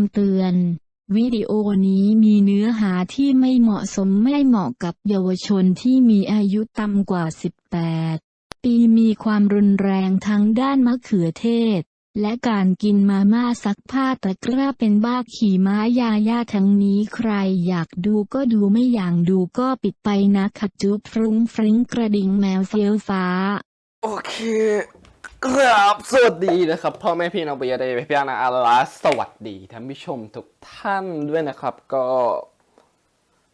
ำเตือน วิดีโอนี้มีเนื้อหาที่ไม่เหมาะสมไม่เหมาะกับเยาวชนที่มีอายุต่ำกว่า 18 ปีมีความรุนแรงทั้งด้านมะเขือเทศ และการกินมาม่าซักผ้าตะกร้าเป็นบ้าขี่ม้ายาย่าทั้งนี้ใครอยากดูก็ดูไม่อย่ากดูก็ปิดไปนะขัดจุบฟรุ้งฟริ้งกระดิ่งแมวเฟี้ยวฟ้า โอเค ครับสวัสดีนะครับพ่อแม่พี่น้องปยเดพี่อานาอาลาสวัสดีท่านผู้ชมทุกท่านด้วยนะครับ ก็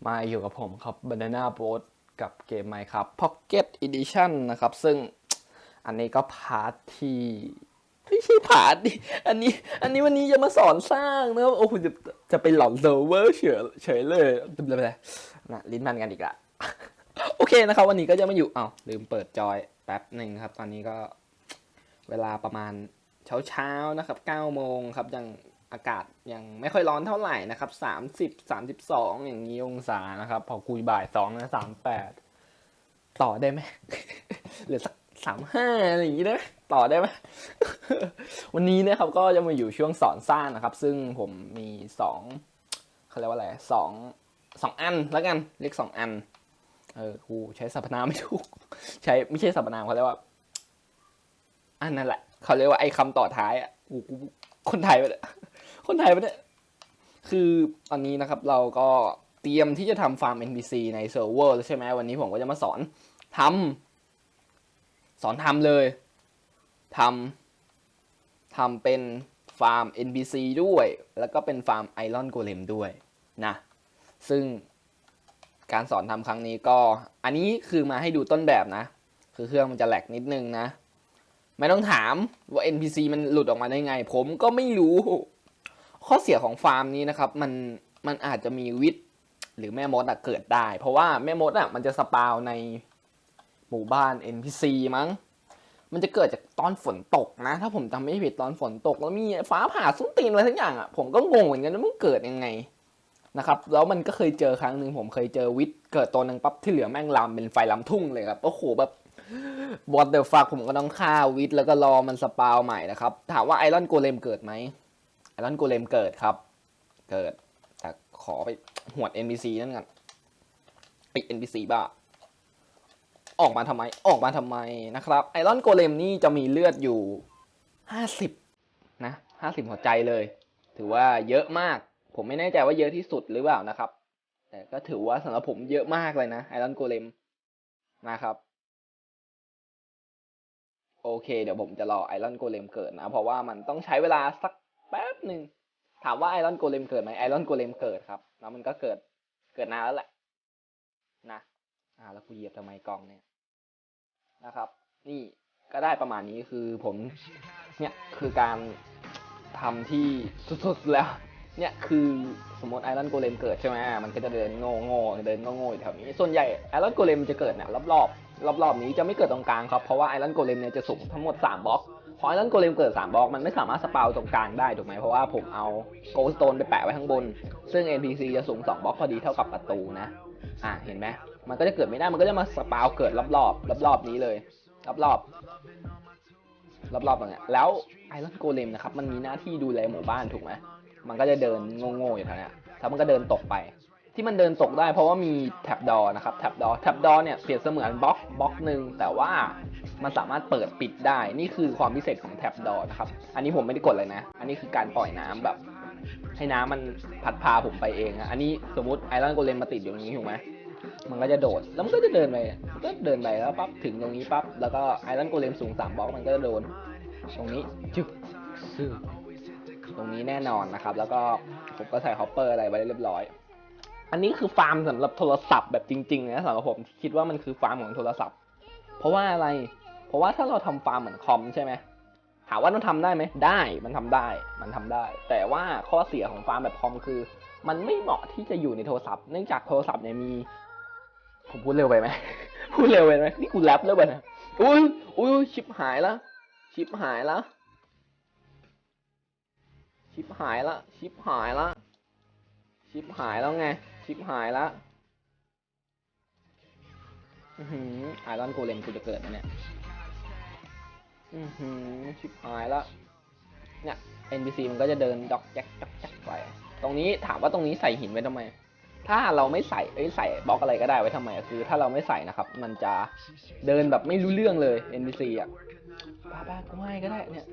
มาอยู่กับผมครับ Banana Boat กับเกม Minecraft Pocket Edition นะครับ ซึ่งอันนี้ก็พาร์ทที่ไม่ใช่พาร์ทดิอันนี้ อันนี้วันนี้จะมาสอนสร้างนะครับโอ้โหจะจะไปหลอนเซิร์ฟเวอร์เฉยเฉยเลยนะลิ้นพันกันอีกละโอเคนะครับ วันนี้ก็จะมาอยู่อ้าวลืมเปิดจอยแป๊บหนึ่งครับ ตอนนี้ก็ เวลาประมาณเช้าเช้าๆนะครับ9โมงครับยังอากาศยังไม่ค่อยร้อนเท่าไหร่นะครับ30 32 อย่างนี้องศานะครับ พอคุยบ่าย2นะ38 ต่อได้ไหมเหลือสักสามห้าอะไรอย่างนี้ได้ไหมต่อได้ไหมวันนี้นะครับก็จะมาอยู่ช่วงสอนสร้างนะครับ ซึ่งผมมีสองเขาเรียกว่าอะไรสองสองอันแล้วกันเรียกสองอันเออกูใช้สรรพนามไม่ถูก ใช้ไม่ใช่สรรพนามเขาเรียกว่า อันนั่นแหละ เขาเรียกว่าไอ้คำต่อท้ายอะกูกูคนไทยไปเนี่ยคนไทยไปเนี่ยคือตอนนี้นะครับเราก็เตรียมที่จะทำฟาร์ม NPC ในเซิร์ฟเวอร์แล้วใช่ไหมวันนี้ผมก็จะมาสอนทำสอนทำเลยทำทำเป็นฟาร์ม NPC ด้วย แล้วก็เป็นฟาร์มไอรอนโกเลมด้วยนะซึ่งการสอนทำครั้งนี้ก็ อันนี้คือมาให้ดูต้นแบบนะ คือเครื่องมันจะแหลกนิดนึงนะ ไม่ต้องถามว่า NPC มันหลุดออกมาได้ไง ผมก็ไม่รู้ ข้อเสียของฟาร์มนี้นะครับ มันมันอาจจะมีวิทย์หรือแม่มดอะเกิดได้ เพราะว่าแม่มดอะมันจะสปาวในหมู่บ้าน NPC มั้ง มันจะเกิดจากตอนฝนตกนะ ถ้าผมจำไม่ผิดตอนฝนตก แล้วมีฟ้าผ่าซุ้มตีนอะไรทั้งอย่างอะผมก็งงเหมือนกันว่ามันเกิดยังไงนะครับแล้วมันก็เคยเจอครั้งหนึ่งผมเคยเจอวิทย์เกิดตัวหนึ่งปั๊บที่เหลือแม่งลามเป็นไฟลำทุ่งเลยครับโอ้โหแบบ what the fuck ผมก็ต้องฆ่าวิทแล้วก็รอมันสปาวใหม่นะครับ ถามว่าไอรอนโกเลมเกิดไหมไอรอนโกเลมเกิดครับ เกิด แต่ขอไปหวด NPC นั่นกันไอ NPC บ้า ออกมาทำไม ออกมาทำไมนะครับ ไอรอนโกเลมนี่จะมีเลือดอยู่ห้าสิบนะห้าสิบหัวใจเลย ถือว่าเยอะมาก ผมไม่แน่ใจว่าเยอะที่สุดหรือเปล่านะครับ แต่ก็ถือว่าสำหรับผมเยอะมากเลยนะไอรอนโกเลมนะครับ โอเค เดี๋ยวผมจะรอไอรอนโกเลมเกิดนะ เพราะว่ามันต้องใช้เวลาสักแป๊บหนึ่งถามว่าไอรอนโกเลมเกิดไหมไอรอนโกเลมเกิดครับ แล้วมันก็เกิดเกิดนานแล้วแหละนะอ่าแล้วกูเหยียบทำไมกล่องเนี่ยนะครับ นี่ก็ได้ประมาณนี้คือผมเนี่ยคือการทำที่สุดๆแล้ว เนี่ยคือสมมติไอรอนโกเลมเกิดใช่ไหมมันก็จะเดินโง่โง่เดินโง่โง่อยแถวนี้ส่วนใหญ่ไอรอนโกเลมจะเกิดเนี่ยรอบรอบ รอบๆนี้จะไม่เกิดตรงกลางครับ เพราะว่าไอรอนโกเลมเนี่ยจะสูงทั้งหมด 3บล็อกพอไอรอนโกเลมเกิด 3บล็อกมันไม่สามารถสปาวตรงกลางได้ถูกไหมเพราะว่าผมเอาโกลสโตนไปแปะไว้ข้างบน ซึ่ง NPC จะสูง 2บล็อกพอดีเท่ากับประตูนะ อะเห็นไหมมันก็จะเกิดไม่ได้มันก็จะมาสปาวเกิดรอบรอบรอบๆนี้เลยรอบรอบๆรอบๆตรงเนี้ยแล้วไอรอนโกเลมนะครับมันมีหน้าที่ดูแลหมู่บ้านถูกไหมมันก็จะเดินโง่ๆอยู่แถวเนี้ยแล้วมันก็เดินตกไป ที่มันเดินตกได้เพราะว่ามีแท็บดอนะครับแท็บดอแท็บดอเนี่ยเปรียบเสมือนบล็อกบล็อกหนึ่งแต่ว่ามันสามารถเปิดปิดได้ นี่คือความพิเศษของแท็บดอนะครับ อันนี้ผมไม่ได้กดเลยนะ อันนี้คือการปล่อยน้ำแบบ ให้น้ำมันพัดพาผมไปเองอันนี้สมมติไอรอนโกเลมมาติดอยู่ตรงนี้ถูกไหมมันก็จะโดด แล้วมันก็จะเดินไปมันก็เดินไปแล้วปั๊บถึงตรงนี้ปั๊บแล้วก็ไอรอนโกเลมสูงสามบล็อกมันก็จะโดน ตรงนี้จึ๊กซึ่งตรงนี้แน่นอนนะครับ แล้วก็ผมก็ใส่ฮอปเปอร์อะไรไว้เรียบร้อย อันนี้คือฟาร์มสำหรับโทรศัพท์แบบจริงๆนะสำหรับผมคิดว่ามันคือฟาร์มของโทรศัพท์ เพราะว่าอะไร เพราะว่าถ้าเราทำฟาร์มเหมือนคอมใช่ไหมถามว่ามันทำได้ไหมได้มันทำได้มันทำได้ แต่ว่าข้อเสียของฟาร์มแบบคอมคือ มันไม่เหมาะที่จะอยู่ในโทรศัพท์เนื่องจากโทรศัพท์เนี่ยมี ผมพูดเร็วไปไหมพูดเร็วไปไหมนี่กูแรปเร็วไปนะอุ้ยอุ้ยชิปหายละชิปหายละชิปหายละชิปหายละชิปหายแล้วไง ชิปหายละอือหือไอรอนโกเลมกูจะเกิดนะเนี่ย อือหือชิปหายละเนี่ย NPC มันก็จะเดินดอกแจ๊กดอกแจ๊กไป ตรงนี้ถามว่าตรงนี้ใส่หินไว้ทำไม ถ้าเราไม่ใส่เอ้ยใส่บล็อกอะไรก็ได้ไว้ทำไม คือ ถ้าเราไม่ใส่นะครับ มันจะเดินแบบไม่รู้เรื่องเลย NPC อะบ้าบ้ากูให้ก็ได้เนี่ย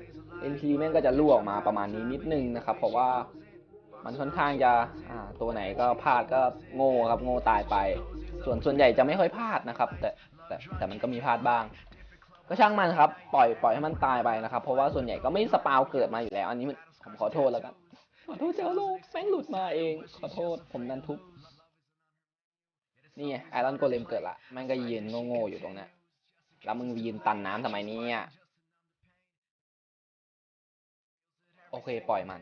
NPC แม่งก็จะรั่วออกมาประมาณนี้นิดนึงนะครับ เพราะว่า มันค่อนข้างจะอ่าตัวไหนก็พลาดก็โง่ครับโง่ตายไป ส่วนส่วนใหญ่จะไม่ค่อยพลาดนะครับ แต่แต่แต่มันก็มีพลาดบ้าง ก็ช่างมันครับ ปล่อยปล่อยให้มันตายไปนะครับ เพราะว่าส่วนใหญ่ก็ไม่สปาวเกิดมาอยู่แล้ว อันนี้มันผมขอโทษแล้วกันขอโทษเจ้าโลกแม่งหลุดมาเองขอโทษผมดันทุบนี่ไอรอนโกเลมเกิดละแม่งก็ยืนโง่ๆอยู่ตรงนี้แล้วมึงยืนตันน้ำทำไมเนี่ยโอเคปล่อยมัน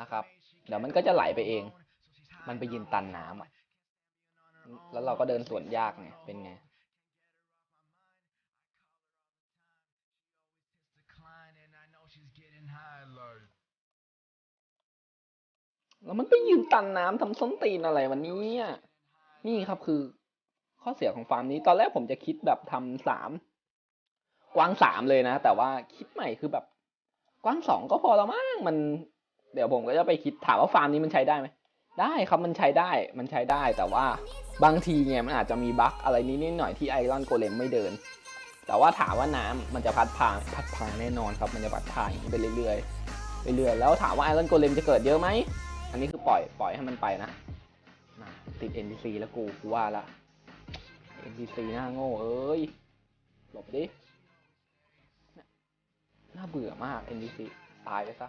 นะครับ เดี๋ยวมันก็จะไหลไปเอง มันไปยืนตันน้ำอะ แล้วเราก็เดินสวนยากไงเป็นไงแล้วมันไปยืนตันน้ำทำส้นตีนอะไรวันนี้อะนี่ครับคือ ข้อเสียของฟาร์มนี้ตอนแรกผมจะคิดแบบทำสามกว้างสามเลยนะ แต่ว่าคิดใหม่คือแบบ กว้างสองก็พอแล้วมั้งมัน เดี๋ยวผมก็จะไปคิดถามว่าฟาร์มนี้มันใช้ได้ไหมได้ครับมันใช้ได้มันใช้ได้แต่ว่าบางทีเนี่ยมันอาจจะมีบั๊กอะไรนิดหน่อยที่ไอรอนโกเลมไม่เดิน แต่ว่าถามว่าน้ำมันจะพัดพาพัดพาแน่นอนครับมันจะพัดพาอย่างไปเรื่อยๆเรื่อยๆแล้วถามว่าไอรอนโกเลมจะเกิดเยอะไหมอันนี้คือปล่อยปล่อยให้มันไปนะน่ะติด NPC แล้วกูกูว่าละ NPC หน้าโง่เอ้ยหลบดิเนี่ยน่าเบื่อมาก NPC ตายไปซะ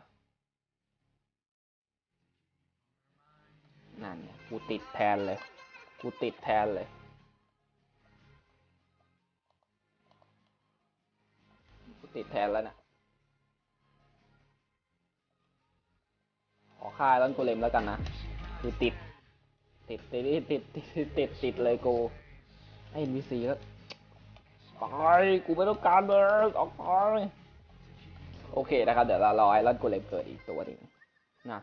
นั่นเนี่ยกูติดแทนเลย กูติดแทนเลย กูติดแทนแล้วนะขอค่ายร้นโกเลมแล้วกันนะคือติดติด ติดติดติดติดติดติดเลยกูไอ้วีซีก็ไปกูไม่ต้องการเบิร์กออกไปโอเคนะครับ เดี๋ยวเรารอไอรอนโกเลมเกิดอีกตัวหนึ่งนะ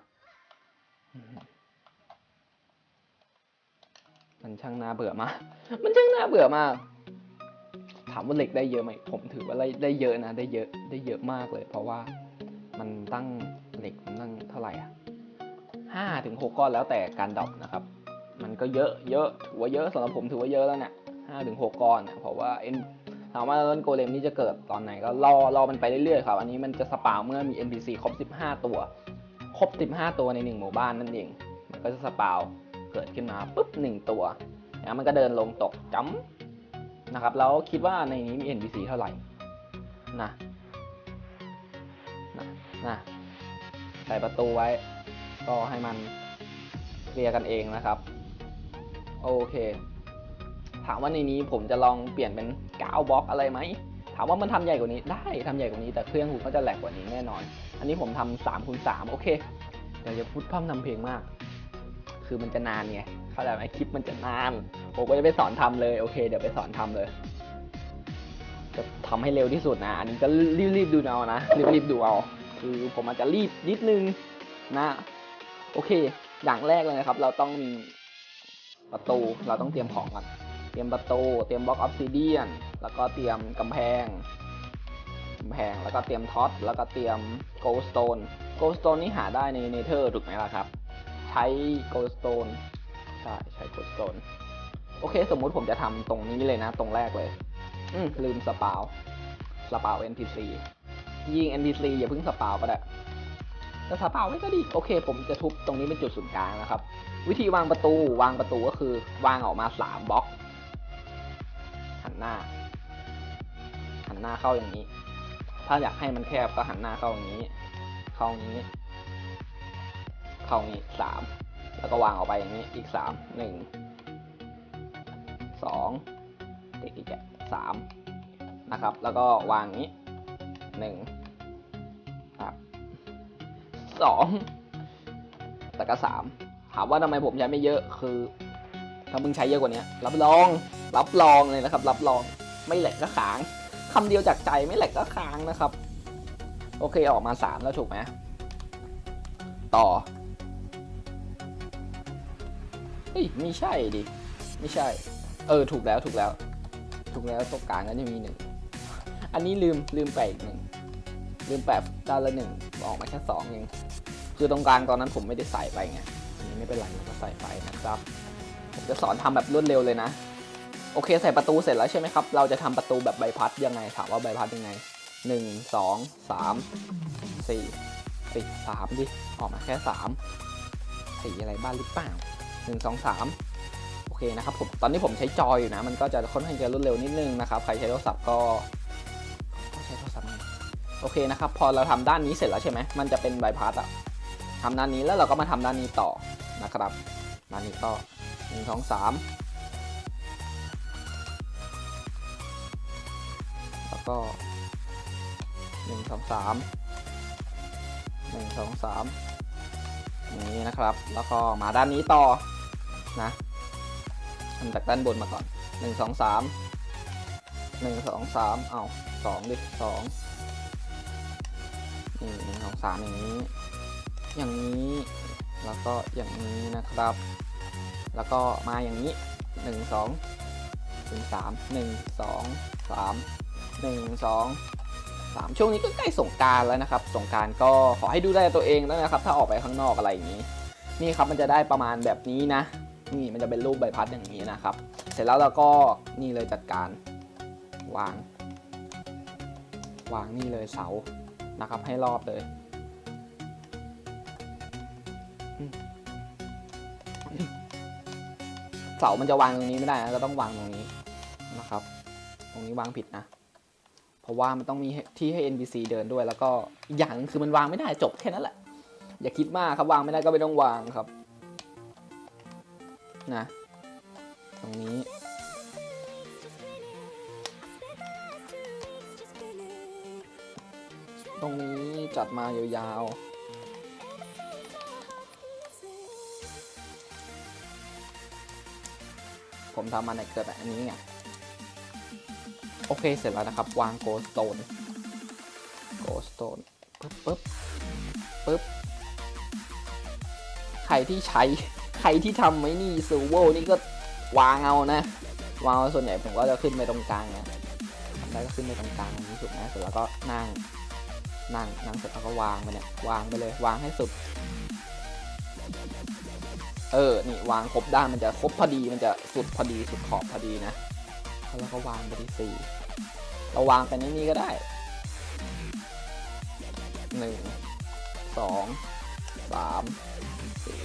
มันช่างน่าเบื่อมาก มันช่างน่าเบื่อมาก ถามว่าเหล็กได้เยอะไหม ผมถือว่าได้ได้เยอะนะ ได้เยอะ ได้เยอะมากเลย เพราะว่ามันตั้งเหล็กมันตั้งเท่าไหร่อะห้าถึงหกก้อนแล้วแต่การดรอปนะครับ มันก็เยอะ เยอะ ถือว่าเยอะสำหรับผมถือว่าเยอะแล้วเนี่ยห้าถึงหกก้อนเนี่ยเพราะว่าเอ็นถามว่าเล่นโกเลมนี่จะเกิดตอนไหนก็รอ รอมันไปเรื่อยๆครับ อันนี้มันจะสปาวเมื่อมี NPC ครบ 15 ตัว ครบ 15 ตัวในหนึ่งหมู่บ้านนั่นเอง มันก็จะสปาว เกิดขึ้นมาปุ๊บหนึ่งตัวแล้วมันก็เดินลงตกจ้ำนะครับแล้วคิดว่าในนี้มี NPC เท่าไหร่นะนะนะใส่ประตูไว้ ก็ให้มันเคลียร์กันเองนะครับโอเค ถามว่าในนี้ผมจะลองเปลี่ยนเป็น9บล็อกอะไรไหมถามว่ามันทำใหญ่กว่านี้ได้ทำใหญ่กว่านี้แต่เครื่องผมก็จะแหลกกว่านี้แน่นอน อันนี้ผมทำสามคูณสามโอเคเดี๋ยวจะพูดพร่ำทำเพลงมาก คือมันจะนานไงเข้าใจไหมคลิปมันจะนานผมก็จะไปสอนทำเลยโอเค เดี๋ยวไปสอนทำเลยจะทำให้เร็วที่สุดนะ อันนี้ก็รีบๆดูเอานะรีบๆดูเอา คือผมอาจจะรีบนิดนึงนะ โอเค อย่างแรกเลยนะครับ เราต้องมีประตูเราต้องเตรียมของก่อนเตรียมประตูเตรียมบล็อกออฟซิเดียนแล้วก็เตรียมกำแพงกำแพงแล้วก็เตรียมท็อตแล้วก็เตรียมโกลสโตนโกลสโตนนี่หาได้ในเนเธอร์ถูกไหมล่ะครับ ช้โกลสโตนใช่ใช้โกลสโตนโอเค สมมุติผมจะทำตรงนี้เลยนะ ตรงแรกเลย อืมลืมสปาวสปาว NPC ยิง NPC อย่าเพิ่งสปาวก็ได้แต่สปาวไม่ก็ดี โอเค ผมจะทุบตรงนี้เป็นจุดศูนย์กลางนะครับ วิธีวางประตูวางประตูก็คือ วางออกมาสามบล็อกหันหน้า หันหน้าเข้าอย่างนี้ ถ้าอยากให้มันแคบก็หันหน้าเข้าอย่างนี้ เข้าอย่างนี้ เข้าอย่านี้สามแล้วก็วางออกไปอย่างนี้อีกสามหนึ่งสองติดอีกอะสามนะครับ แล้วก็วางนี้หนึ่งครับสองแล้วก็สามถามว่าทำไมผมใช้ไม่เยอะคือ ถ้ามึงใช้เยอะกว่านี้รับรอง รับรองเลยนะครับ รับรองไม่แหลกก็ค้างคำเดียวจากใจไม่แหลกก็ค้างนะครับ โอเคออกมาสามแล้วถูกไหมต่อ ฮ้ยไม่ใช่ดิไม่ใช่ เออถูกแล้วถูกแล้ว ถูกแล้วตรงกลางก็จะมีหนึ่งอันนี้ลืมลืมไปอีกหนึ่งลืมแปะด้านละหนึ่งออกมาแค่สองเองคือตรงกลางตอนนั้นผมไม่ได้ใส่ไปไงอันนี้ไม่เป็นไรเราก็ใส่ไปนะครับ ผมจะสอนทำแบบรวดเร็วเลยนะ โอเคใส่ประตูเสร็จแล้วใช่ไหมครับ เราจะทำประตูแบบใบพัดยังไงถามว่าใบพัดยังไงหนึ่งสองสามสี่สี่สามดิออกมาแค่สามสี่อะไรบ้างหรือเปล่า หนึ่งสองสามโอเคนะครับผมตอนนี้ผมใช้จอยอยู่นะ มันก็จะค่อนข้างจะรวดเร็วนิดนึงนะครับ ใครใช้โทรศัพท์ก็ใช้โทรศัพท์โอเคนะครับ พอเราทำด้านนี้เสร็จแล้วใช่ไหมมันจะเป็นใบพัดอะทำด้านนี้แล้วเราก็มาทำด้านนี้ต่อนะครับด้านนี้ก็หนึ่งสองสามแล้วก็หนึ่งสองสามหนึ่งสองสามอย่างนี้นะครับ แล้วก็มาด้านนี้ต่อ นะทำจากด้านบนมาก่อนหนึ่งสองสามหนึ่งสองสามเอาสองดิสองนี่หนึ่งสองสามอย่างนี้ อย่างนี้แล้วก็อย่างนี้นะครับ แล้วก็มาอย่างนี้หนึ่งสองถึงสามหนึ่งสองสามหนึ่งสองสามช่วงนี้ก็ใกล้สงการแล้วนะครับ สงการก็ขอให้ดูแลตัวเองด้วยนะครับ ถ้าออกไปข้างนอกอะไรอย่างนี้ นี่ครับมันจะได้ประมาณแบบนี้นะ นี่มันจะเป็นรูปใบพัดอย่างนี้นะครับ เสร็จแล้วเราก็นี่เลยจัดการวาง วางนี่เลยเสานะครับ ให้รอบเลยเสามันจะวางตรงนี้ไม่ได้นะก็ต้องวางตรงนี้นะครับ ตรงนี้วางผิดนะ เพราะว่ามันต้องมีที่ให้ NPC เดินด้วย แล้วก็อย่างหนึ่งคือมันวางไม่ได้จบแค่นั้นแหละ อย่าคิดมากครับวางไม่ได้ก็ไม่ต้องวางครับ นะ ตรงนี้ ตรงนี้จัดมายาวๆ ผมทำมาในเกิดแบบนี้ไง โอเคเสร็จแล้วนะครับ วางโกสโตน โกสโตนปึ๊บปึ๊บปึ๊บ ใครที่ใช้ ใครที่ทำไม่นี่ซูโวนี่ก็วางเอานะ วางเอาส่วนใหญ่ผมก็จะขึ้นไปตรงกลางนะทำได้ก็ขึ้นไปตรงกลางตรงนี้สุดนะเสร็จแล้วก็นั่ง นั่ง นั่งเสร็จแล้วก็วางไปเนี่ย วางไปเลย วางให้สุด เออ นี่วางครบด้านมันจะครบพอดี มันจะสุดพอดี สุดขอบพอดีนะ แล้วก็วางไปที่สี่เราวางไปในนี้ก็ได้หนึ่งสองสามสี่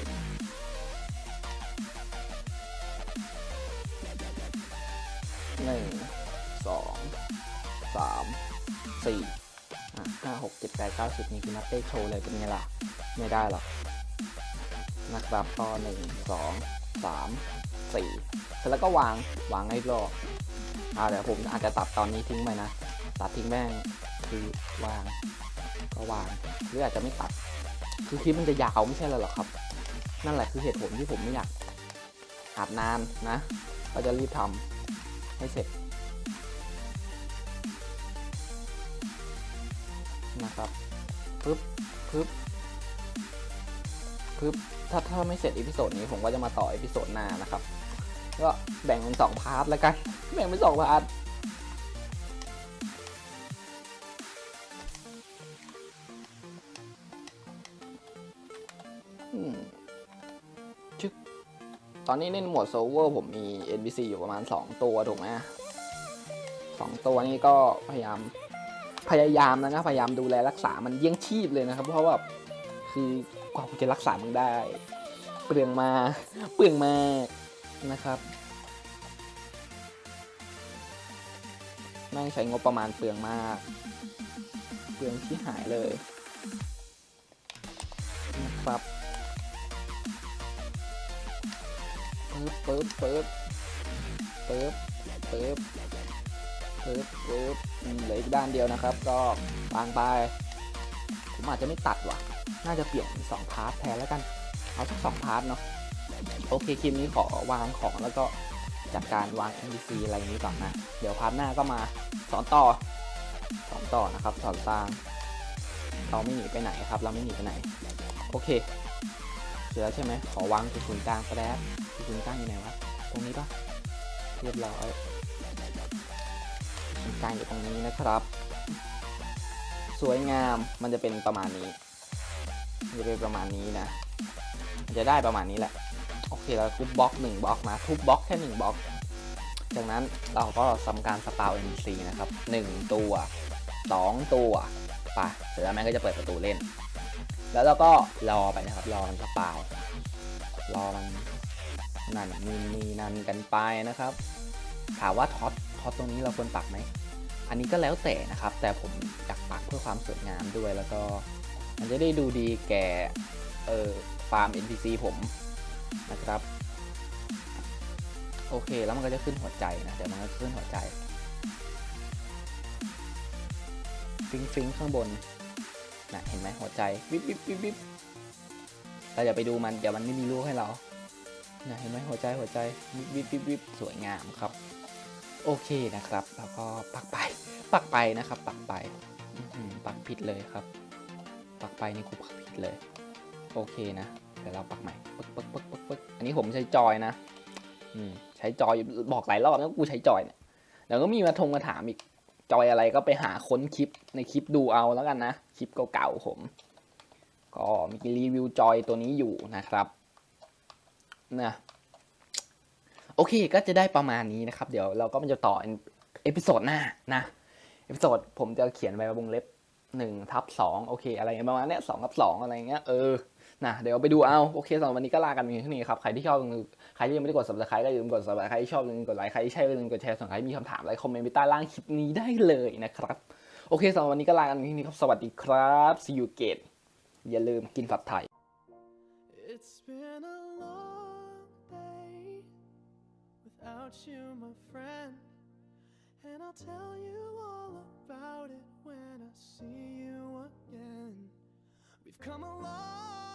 หนึ่งสองสามสี่ห้าหกเจ็ดแปดเก้าสิบนี่คือนับเลขโชว์เลยเป็นไงล่ะ ไม่ได้หรอกนะครับก็หนึ่งสองสามสี่เสร็จแล้วก็วางวางให้รอบอ่าเดี๋ยวผมอาจจะตัดตอนนี้ทิ้งไปนะ ตัดทิ้งแม่งคือวาง ก็วางหรืออาจจะไม่ตัด คือคลิปมันจะยาวไม่ใช่เหรอครับ นั่นแหละคือเหตุผลที่ผมไม่อยากอัดนานนะ ก็จะรีบทำ ให้เสร็จนะครับปึ๊บปึ๊บปึ๊บถ้าถ้าไม่เสร็จอีพิโซดนี้ผมก็จะมาต่ออีพิโซดหน้านะครับ ก็แบ่งเป็นสองพาร์ทแล้วกันแบ่งเป็นสองพาร์ทอืม ตอนนี้ในหมวดโซเวอร์ผมมี NPC อยู่ประมาณ 2 ตัวถูกไหมสองตัวนี้ก็พยายามพยายามนะนะพยายามดูแลรักษามันเยี่ยงชีพเลยนะครับ เพราะว่าคือกว่าจะรักษามึงได้ เปลืองมาเปลืองมานะครับแม่งใช้งบประมาณเปลืองมาก เปลืองที่หายเลยนะครับ ปึ๊บปึ๊บปึ๊บปึ๊บปึ๊บปึ๊บปึ๊บอืมเหลืออีกด้านเดียวนะครับ ก็วางไปผมอาจจะไม่ตัดว่ะ น่าจะเปลี่ยนสองพาร์ทแทนแล้วกัน เอาสักสองพาร์ทเนาะ โอเคคลิปนี้ขอวางของแล้วก็จัดการวาง NPC อะไรอย่างนี้ก่อนนะ เดี๋ยวพาร์ทหน้าก็มาสอนต่อ สอนต่อนะครับ สอนสร้างเราไม่หนีไปไหนครับ เราไม่หนีไปไหน โอเค เสร็จแล้วใช่ไหมขอวางจุดศูนย์กลางแป๊บ จุดศูนย์กลางอยู่ไหนวะ ตรงนี้ปะเรียบร้อยจุดศูนย์กลางอยู่ตรงนี้นะครับ สวยงาม มันจะเป็นประมาณนี้ มันจะเป็นประมาณนี้นะ มันจะได้ประมาณนี้แหละ โอเคเราทุบบล็อกหนึ่งบล็อกนะ ทุบบล็อกแค่หนึ่งบล็อก จากนั้นเราก็ทำการสปาว NPC นซีนะครับหนึ่งตัวสองตัวไปเสร็จแล้วแม่งก็จะเปิดประตูเล่น แล้วเราก็รอไปนะครับ รอมันสปาวรอมัน นั่นนี่นี่นั่นกันไปนะครับ ถามว่าท็อตท็อตตรงนี้เราควรปักไหม อันนี้ก็แล้วแต่นะครับ แต่ผมอยากปักเพื่อความสวยงามด้วยแล้วก็มันจะได้ดูดีแก่เออฟาร์ม NPC ผมนะครับ โอเคแล้วมันก็จะขึ้นหัวใจนะเดี๋ยวมันก็ขึ้นหัวใจฟิงฟิงข้างบนนะเห็นไหมหัวใจวิบวิบวิบวิบเราอย่าไปดูมันเดี๋ยวมันไม่มีลูกให้เรา นะเห็นไหมหัวใจหัวใจวิบวิบวิบสวยงามครับ โอเคนะครับ แล้วก็ปักไป ปักไปนะครับ ปักไปปักผิดเลยครับ ปักไปนี่กูปักผิดเลย โอเคนะเดี๋ยวเราปักใหม่ปึ๊กปึ๊กปึ๊กปึ๊กปึ๊กอันนี้ผมใช้จอยนะอืมใช้จอยบอกหลายรอบแล้วกูใช้จอยเนี่ยเดี๋ยวก็มีมาทงมาถามอีกจอยอะไรก็ไปหาค้นคลิปในคลิปดูเอาแล้วกันนะ คลิปเก่าๆผม ก็มีรีวิวจอยตัวนี้อยู่นะครับ นะโอเคก็จะได้ประมาณนี้นะครับ เดี๋ยวเราก็มันจะต่อเอพิโซดหน้านะเอพิโซดผมจะเขียนไว้วงเล็บหนึ่งทับสองโอเค อะไรประมาณเนี้ยสองทับสองอะไรเงี้ยเออนะเดี๋ยวไปดูเอาโอเคสำหรับวันนี้ก็ลากันเพียงเท่านี้ครับใครที่ชอบใครที่ยังไม่ได้กด subscribe ก็อย่าลืมกด subscribe ใครที่ชอบอย่าลืมกดไลค์ใครที่ใช่อย่าลืมกดแชร์ส่วนใครมีคำถามอะไรคอมเมนต์ไปใต้ล่างคลิปนี้ได้เลยนะครับ โอเคสำหรับวันนี้ก็ลากันที่นี้ครับสวัสดีครับ see you again อย่าลืมกินผัดไทย without you, my friend. And I'll tell you all about it when I see you again. We've come a long